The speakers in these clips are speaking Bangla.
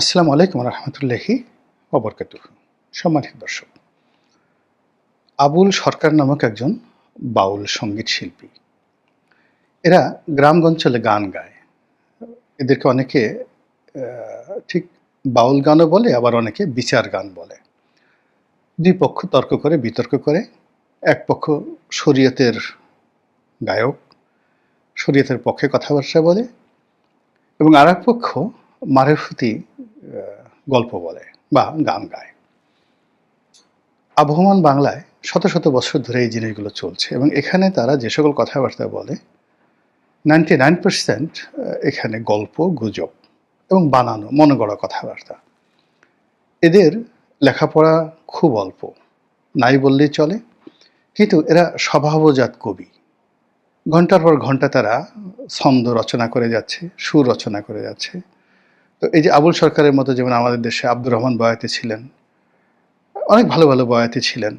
আসসালামু আলাইকুম রহমতুল্লাহি অবরকাত সম্মানিত দর্শক, আবুল সরকার নামক একজন বাউল সংগীত শিল্পী। এরা গ্রামগঞ্জলে গান গায়। এদেরকে অনেকে ঠিক বাউল গানও বলে, আবার অনেকে বিচার গান বলে। দুই পক্ষ তর্ক করে, বিতর্ক করে। এক পক্ষ শরীয়তের গায়ক, শরীয়তের পক্ষে কথাবার্তা বলে এবং আর এক পক্ষ মারেফতি গল্প বলে বা গান গায়। আবহমান বাংলায় শত শত বছর ধরে এই জিনিসগুলো চলছে এবং এখানে তারা যে সকল কথাবার্তা বলে নাইনটি নাইন পার্সেন্ট এখানে গল্প, গুজব এবং বানানো মনে গড়া কথাবার্তা। এদের লেখাপড়া খুব অল্প, নাই বললেই চলে। কিন্তু এরা স্বভাবজাত কবি। ঘণ্টার পর ঘণ্টা তারা ছন্দ রচনা করে যাচ্ছে, সুর রচনা করে যাচ্ছে। তো এই যে আবুল সরকারের মতো যেমন আমাদের দেশে আব্দুর রহমান বয়াতি ছিলেন, অনেক ভালো ভালো বয়াতি ছিলেন।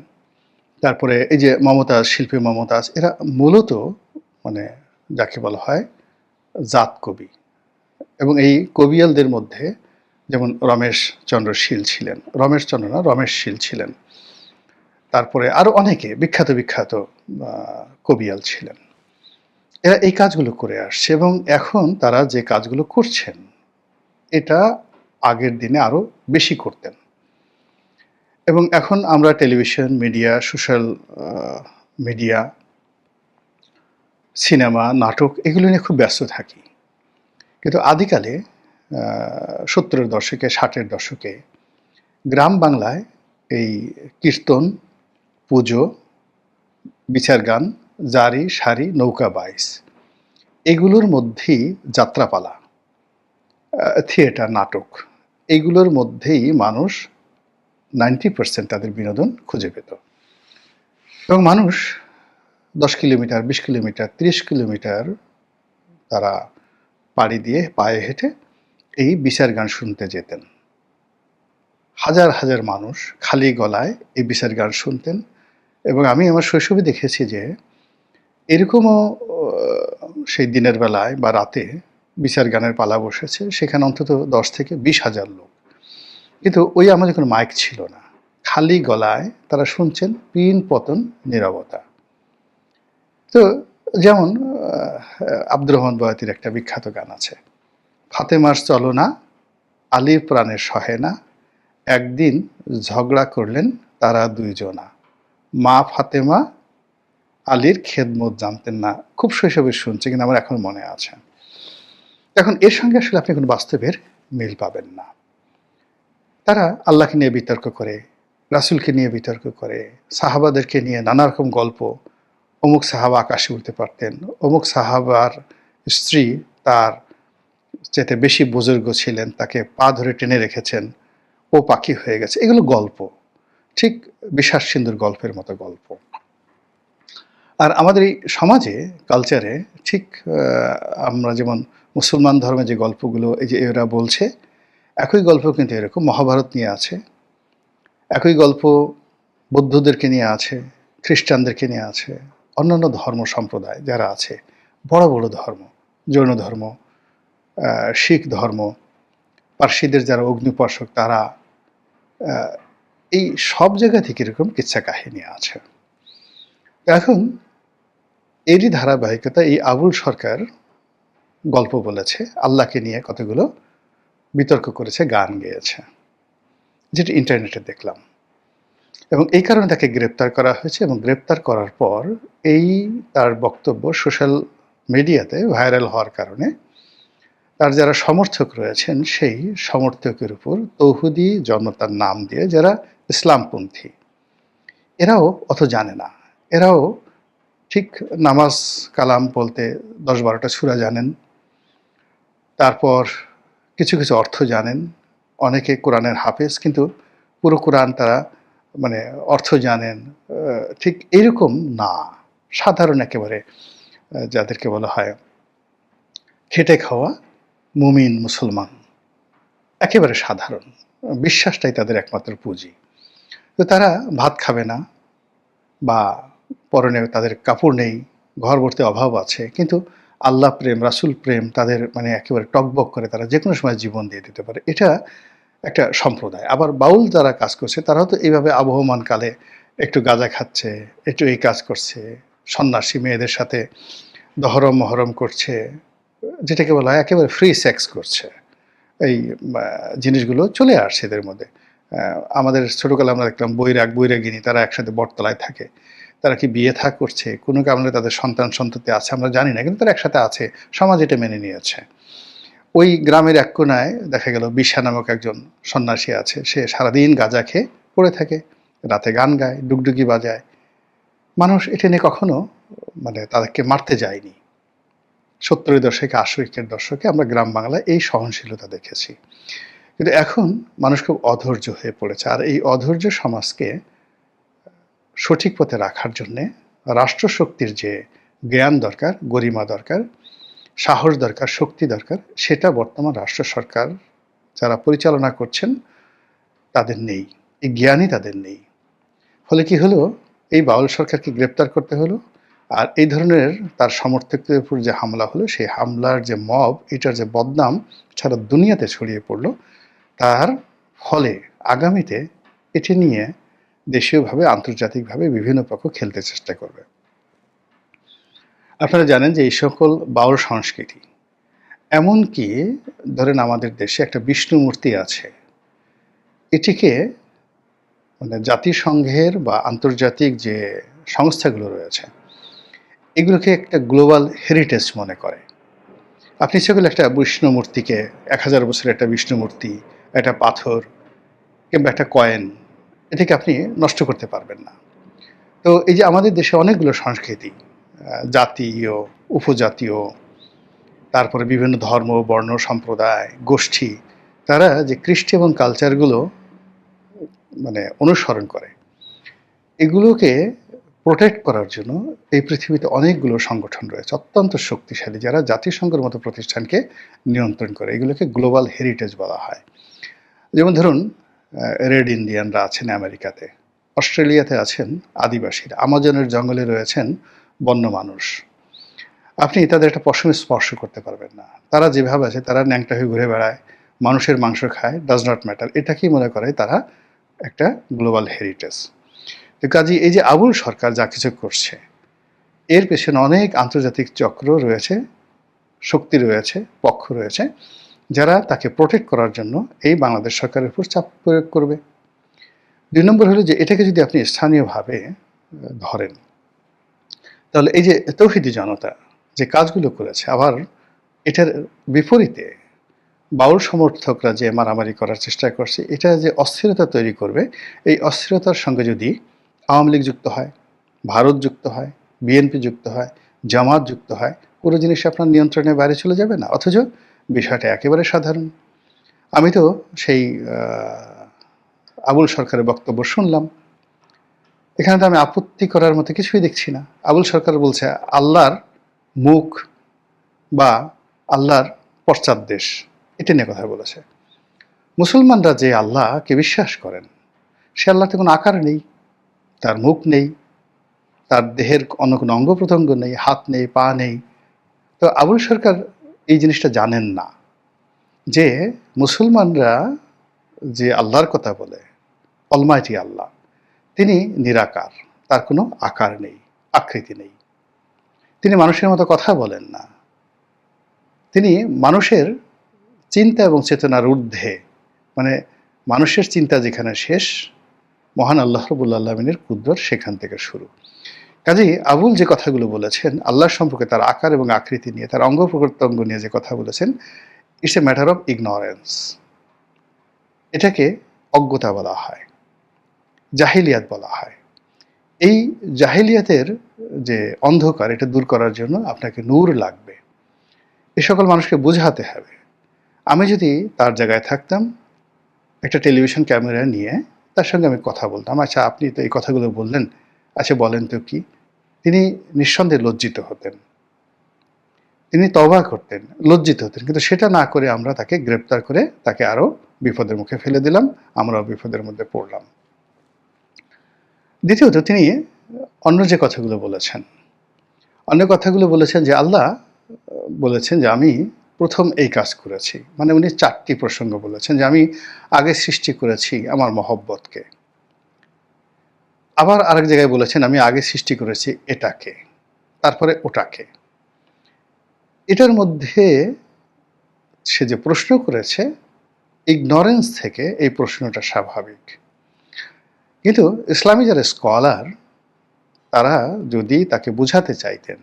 তারপরে এই যে মমতাজ, শিল্পী মমতাজ, এরা মূলত মানে যাকে বলা হয় জাত কবি। এবং এই কবিয়ালদের মধ্যে যেমন রমেশ চন্দ্র শীল ছিলেন, রমেশ চন্দ্র না, রমেশ শীল ছিলেন। তারপরে আরও অনেকে বিখ্যাত বিখ্যাত কবিয়াল ছিলেন। এরা এই কাজগুলো করে আসছে এবং এখন তারা যে কাজগুলো করছেন এটা আগের দিনে আরও বেশি করতেন। এবং এখন আমরা television, media, social media, cinema, নাটক এগুলো নিয়ে খুব ব্যস্ত থাকি। কিন্তু আদিকালে সত্তরের দশকে, ষাটের দশকে গ্রাম বাংলায় এই কীর্তন, পুজো, বিচার গান, জারি, সারি, নৌকা বাইস এগুলোর মধ্যেই যাত্রাপালা থিয়েটার নাটক এগুলোর মধ্যেই মানুষ নাইনটি পার্সেন্ট তাদের বিনোদন খুঁজে পেত। এবং মানুষ দশ কিলোমিটার, বিশ কিলোমিটার, তিরিশ কিলোমিটার তারা পাড়ি দিয়ে পায়ে হেঁটে এই বিচার গান শুনতে যেতেন। হাজার হাজার মানুষ খালি গলায় এই বিচার গান শুনতেন এবং আমি আমার শৈশবে দেখেছি যে এরকমও সেই দিনের বেলায় বা রাতে বিচার গানের পালা বসেছে, সেখানে অন্তত দশ থেকে বিশ হাজার লোক। কিন্তু ওই আমাদের কোনো মাইক ছিল না। খালি গলায় তারা শুনছেন পিন পতন নীরবতা। তো যেমন আব্দুর রহমান বয়াতির একটা বিখ্যাত গান আছে, ফাতেমার চলো না, আলীর প্রাণের সহে না, একদিন ঝগড়া করলেন তারা দুইজনা। মা ফাতেমা, আলীর খেদমত জানতেন না। খুব শৈশবে শুনছে, কিন্তু আমার এখন মনে আছে। এখন এর সঙ্গে আসলে আপনি কোনো বাস্তবের মিল পাবেন না। তারা আল্লাহকে নিয়ে বিতর্ক করে, রাসূলকে নিয়ে বিতর্ক করে, সাহাবাদেরকে নিয়ে নানা রকম গল্প, অমুক সাহাবা আকাশে উঠতে পারতেন, অমুক সাহাবার স্ত্রী তার যেতে বেশি বুজুর্গ ছিলেন, তাকে পা ধরে টেনে রেখেছেন, ও পাখি হয়ে গেছে। এগুলো গল্প, ঠিক বিশ্বাস সিন্ধুর গল্পের মতো গল্প। আর আমাদের এই সমাজে কালচারে ঠিক আমরা যেমন মুসলমান ধর্মে যে গল্পগুলো, এই যে এরা বলছে, একই গল্প কিন্তু এরকম মহাভারত নিয়ে আছে, একই গল্প বৌদ্ধদেরকে নিয়ে আছে, খ্রিস্টানদেরকে নিয়ে আছে, অন্যান্য ধর্ম সম্প্রদায় যারা আছে, বড় বড় ধর্ম, জৈন ধর্ম শিখ ধর্ম, পার্সিদের যারা অগ্নিপার্শক তারা এই সব জায়গা থেকে এরকম কিচ্ছা কাহিনী আছে। এখন এরই ধারাবাহিকতা এই আবুল সরকার গল্প বলেছে, আল্লাহকে নিয়ে কতগুলো বিতর্ক করেছে, গান গেয়েছে, যেটি ইন্টারনেটে দেখলাম। এবং এই কারণে তাকে গ্রেপ্তার করা হয়েছে এবং গ্রেপ্তার করার পর এই তার বক্তব্য সোশ্যাল মিডিয়াতে ভাইরাল হওয়ার কারণে তার যারা সমর্থক রয়েছেন, সেই সমর্থকের উপর তৌহুদি জনতার নাম দিয়ে যারা ইসলামপন্থী, এরাও অত জানে না। এরাও ঠিক নামাজ কালাম বলতে দশ বারোটা সুরা জানেন তারপর কিছু কিছু অর্থ জানেন। অনেকে কোরআনের হাফেজ, কিন্তু পুরো কোরআন তারা মানে অর্থ জানেন। ঠিক এইরকম না। সাধারণ একেবারে যাদেরকে বলা হয় খেটে খাওয়া মুমিন মুসলমান। একেবারে সাধারণ। বিশ্বাসটাই তাদের একমাত্র পুঁজি। তো তারা ভাত খাবে না বা পরনে তাদের কাপড় নেই ঘর ভর্তি অভাব আছে, কিন্তু আল্লাহ প্রেম, রাসুল প্রেম তাদের মানে একেবারে টকবক করে তারা যে কোনো সময় জীবন দিয়ে দিতে পারে। এটা একটা সম্প্রদায়। আবার বাউল যারা কাজ করছে তারা তো এইভাবে আবহমান কালে একটু গাঁজা খাচ্ছে, একটু এই কাজ করছে, সন্ন্যাসী মেয়েদের সাথে দহরম মহরম করছে, যেটাকে বলা হয় একেবারে ফ্রি সেক্স করছে। এই জিনিসগুলো চলে আসছে এদের মধ্যে। আমাদের ছোটকালে আমরা দেখলাম বৈরাগ, বৈরাগিনী তারা একসাথে বটতলায় থাকে। তারা কি বিয়ে থা করছে, কোনো কারণে তাদের সন্তান সন্ততি আছে আমরা জানি না, কিন্তু তারা একসাথে আছে, সমাজ এটা মেনে নিয়েছে। ওই গ্রামের এক কোনায় দেখা গেল বিশা নামক একজন সন্ন্যাসী আছে, সে সারাদিন গাঁজা খেয়ে পড়ে থাকে, রাতে গান গায়, ডুগডুগি বাজায়। মানুষ এটা নিয়ে কখনো মানে তাদেরকে মারতে যায়নি। সত্তরের দশকে আশিকের দশকে আমরা গ্রাম বাংলায় এই সহনশীলতা দেখেছি। কিন্তু এখন মানুষ খুব অধৈর্য হয়ে পড়েছে, আর এই অধৈর্য সমাজকে সঠিক পথে রাখার জন্যে রাষ্ট্রশক্তির যে জ্ঞান দরকার, গরিমা দরকার, সাহস দরকার, শক্তি দরকার, সেটা বর্তমান রাষ্ট্র সরকার যারা পরিচালনা করছেন তাদের নেই, এই জ্ঞানই তাদের নেই। ফলে কি হলো? এই বাউল সরকারকে গ্রেপ্তার করতে হলো আর এই ধরনের তার সমর্থকদের উপর যে হামলা হলো, সেই হামলার যে মব, এটার যে বদনাম সারা দুনিয়াতে ছড়িয়ে পড়ল। তার ফলে আগামীতে এটি নিয়ে দেশীয়ভাবে, আন্তর্জাতিকভাবে বিভিন্ন পক্ষ খেলতে চেষ্টা করবে। আপনারা জানেন যে এই সকল বাউল সংস্কৃতি, এমনকি ধরেন আমাদের দেশে একটা বিষ্ণু মূর্তি আছে, এটিকে মানে জাতিসংঘের বা আন্তর্জাতিক যে সংস্থাগুলো রয়েছে, এগুলোকে একটা গ্লোবাল হেরিটেজ মনে করে। আপনি সেগুলো একটা বিষ্ণু মূর্তিকে, এক হাজার বছরের একটা বিষ্ণু মূর্তি, একটা পাথর কিংবা একটা কয়েন এটাকে আপনি নষ্ট করতে পারবেন না। তো এই যে আমাদের দেশে অনেকগুলো সংস্কৃতি জাতীয়, উপজাতীয়, তারপরে বিভিন্ন ধর্ম, বর্ণ, সম্প্রদায়, গোষ্ঠী, তারা যে কৃষ্টি এবং কালচারগুলো মানে অনুসরণ করে, এগুলোকে প্রোটেক্ট করার জন্য এই পৃথিবীতে অনেকগুলো সংগঠন রয়েছে, অত্যন্ত শক্তিশালী, যারা জাতিসংঘের মতো প্রতিষ্ঠানকে নিয়ন্ত্রণ করে, এগুলোকে গ্লোবাল হেরিটেজ বলা হয়। যেমন ধরুন রেড ইন্ডিয়ানরা আছেন আমেরিকাতে। অস্ট্রেলিয়াতে আছেন আদিবাসীরা। আমাজনের জঙ্গলে রয়েছেন বন্য মানুষ। আপনি তাদের একটা পশমে স্পর্শ করতে পারবেন না। তারা যেভাবে আছে, তারা ন্যাংটা হয়ে ঘুরে বেড়ায়, মানুষের মাংস খায় ডাজ নট ম্যাটার এটাকেই মনে করে তারা একটা গ্লোবাল হেরিটেজ তো কাজী, এই যে আবুল সরকার যা কিছু করছে, এর পেছনে অনেক আন্তর্জাতিক চক্র রয়েছে, শক্তি রয়েছে, পক্ষ রয়েছে। যারা তাকে প্রোটেক্ট করার জন্য এই বাংলাদেশ সরকারের উপর চাপ প্রয়োগ করবে। দুই নম্বর হলো যে, এটাকে যদি আপনি স্থানীয়ভাবে ধরেন, তাহলে এই যে তৌহিদি জনতা যে কাজগুলো করেছে, আবার এটার বিপরীতে বাউল সমর্থকরা যে মারামারি করার চেষ্টা করছে, এটা যে অস্থিরতা তৈরি করবে, এই অস্থিরতার সঙ্গে যদি আওয়ামী লীগ যুক্ত হয়, ভারত যুক্ত হয়, বিএনপি যুক্ত হয়, জামাত যুক্ত হয় পুরো জিনিস আপনার নিয়ন্ত্রণের বাইরে চলে যাবে না? অথচ বিষয়টা একেবারে সাধারণ। আমি তো সেই আবুল সরকারের বক্তব্য শুনলাম। এখানে তো আমি আপত্তি করার মতো কিছুই দেখছি না। আবুল সরকার বলছে, আল্লাহর মুখ বা আল্লাহর পশ্চাৎ দেশ। এটা নিয়ে কথা বলেছে। মুসলমানরা যে আল্লাহকে বিশ্বাস করেন, সে আল্লাহতে কোনো আকার নেই, তার মুখ নেই, তার দেহের অন্য কোনো অঙ্গ প্রত্যঙ্গ নেই, হাত নেই, পা নেই। তো আবুল সরকার এই জিনিসটা জানেন না। যে মুসলমানরা যে আল্লাহর কথা বলে অলমাইটি আল্লাহ, তিনি নিরাকার, তার কোনো আকার নেই, আকৃতি নেই। তিনি মানুষের মতো কথা বলেন না। তিনি মানুষের চিন্তা এবং চেতনার ঊর্ধ্বে মানে মানুষের চিন্তা যেখানে শেষ, মহান আল্লাহ রবুল্লা আলমিনের কুদ্রত সেখান থেকে শুরু। কাজেই আবুল যে কথাগুলো বলেছেন আল্লাহ সম্পর্কে তার আকার এবং আকৃতি নিয়ে, তার অঙ্গ প্রত্যঙ্গ নিয়ে যে কথা বলেছেন it's a matter of ignorance এটাকে অজ্ঞতা বলা হয়, জাহিলিয়াত বলা হয়। এই জাহিলিয়াতের যে অন্ধকার, এটা দূর করার জন্য আপনাকে নূর লাগবে। এ সকল মানুষকে বোঝাতে হবে। আমি যদি তার জায়গায় থাকতাম, একটা টেলিভিশন ক্যামেরা নিয়ে তার সঙ্গে আমি কথা বলতাম। আচ্ছা আপনি তো এই কথাগুলো বললেন আচ্ছা বলেন তো কি? তিনি নিঃসন্দেহে লজ্জিত হতেন। তিনি তবা করতেন, লজ্জিত হতেন। কিন্তু সেটা না করে আমরা তাকে গ্রেপ্তার করে তাকে আরও বিপদের মুখে ফেলে দিলাম, আমরাও বিপদের মধ্যে পড়লাম। দ্বিতীয়ত, তিনি অন্য যে কথাগুলো বলেছেন, অন্য কথাগুলো বলেছেন যে আল্লাহ, বলেছেন যে আমি প্রথম এই কাজ করেছি। মানে উনি চারটি প্রসঙ্গ বলেছেন যে আমি আগে সৃষ্টি করেছি আমার মহব্বতকে। আবার আরেক জায়গায় বলেছেন, আমি আগে সৃষ্টি করেছি এটাকে, তারপরে ওটাকে। এটার মধ্যে সে যে প্রশ্ন করেছে, ইগনোরেন্স থেকে এই প্রশ্নটা স্বাভাবিক। কিন্তু ইসলামী যারা স্কলার, তারা যদি তাকে বুঝাতে চাইতেন,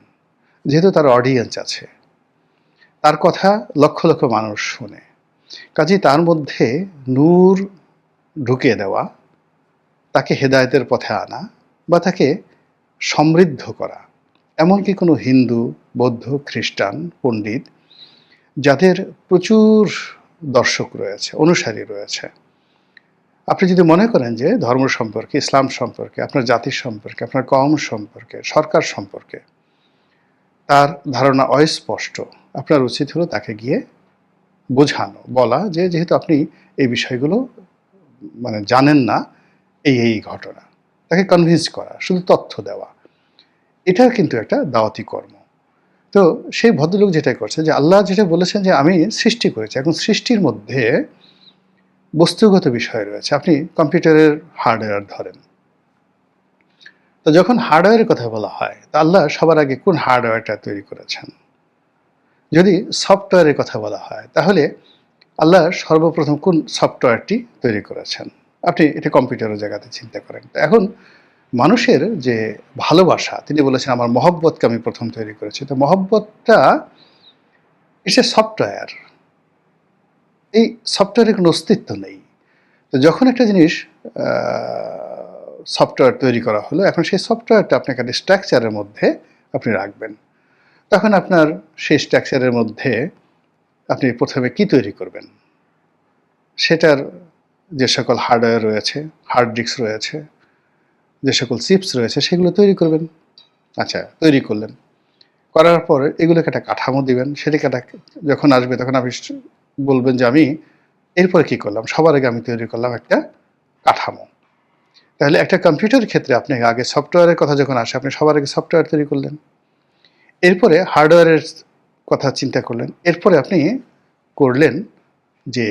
যেহেতু তার অডিয়েন্স আছে, তার কথা লক্ষ লক্ষ মানুষ শুনে, কাজেই তার মধ্যে নূর ঢুকিয়ে দেওয়া তাকে হেদায়েতের পথে আনা বা তাকে সমৃদ্ধ করা। এমনকি কোনো হিন্দু, বৌদ্ধ, খ্রিস্টান, পণ্ডিত যাদের প্রচুর দর্শক রয়েছে, অনুসারী রয়েছে। আপনি যদি মনে করেন যে ধর্ম সম্পর্কে, ইসলাম সম্পর্কে, আপনার জাতির সম্পর্কে, আপনার কম সম্পর্কে, সরকার সম্পর্কে তার ধারণা অস্পষ্ট, আপনার উচিত হলো তাকে গিয়ে বোঝানো, বলা যে যেহেতু আপনি এই বিষয়গুলো মানে জানেন না এই এই ঘটনা। তাকে কনভিন্স করা, শুধু তথ্য দেওয়া। এটা কিন্তু একটা দাওয়াতি কর্ম। তো সেই ভদ্রলোক যেটাই করছে যে আল্লাহ যেটা বলেছেন যে আমি সৃষ্টি করেছি, এখন সৃষ্টির মধ্যে বস্তুগত বিষয় রয়েছে। আপনি কম্পিউটারের হার্ডওয়্যার ধরেন। তো যখন হার্ডওয়্যারের কথা বলা হয়, তা আল্লাহ সবার আগে কোন হার্ডওয়্যারটা তৈরি করেছেন? যদি সফটওয়্যারের কথা বলা হয়, তাহলে আল্লাহ সর্বপ্রথম কোন সফটওয়্যারটি তৈরি করেছেন? আপনি এটা কম্পিউটারের জায়গাতে চিন্তা করেন। এখন মানুষের যে ভালোবাসা, তিনি বলেছেন, আমার মহব্বতকে আমি প্রথম তৈরি করেছি। তো মহব্বতটা ইটস এ সফটওয়্যার এই সফটওয়্যারের কোনো অস্তিত্ব নেই। তো যখন একটা জিনিস সফটওয়্যার তৈরি করা হলো, এখন সেই সফটওয়্যারটা আপনাকে একটা স্ট্রাকচারের মধ্যে আপনি রাখবেন। তখন আপনার সেই স্ট্রাকচারের মধ্যে আপনি প্রথমে কি তৈরি করবেন? সেটার যে সকল হার্ডওয়্যার রয়েছে হার্ড ডিস্ক রয়েছে, যে সকল চিপস রয়েছে, সেগুলো তৈরি করবেন। আচ্ছা তৈরি করলেন। করার পর এগুলোকে একটা কাঠামো দিবেন। সেটাকে একটা যখন আসবে তখন আপনি বলবেন যে আমি এরপরে কি করলাম? সবার আগে আমি তৈরি করলাম একটা কাঠামো। তাহলে একটা কম্পিউটারের ক্ষেত্রে আপনি আগে সফটওয়্যারের কথা যখন আসে, আপনি সবার আগে সফটওয়্যার তৈরি করলেন। এরপরে হার্ডওয়্যারের কথা চিন্তা করলেন। এরপরে আপনি করলেন যে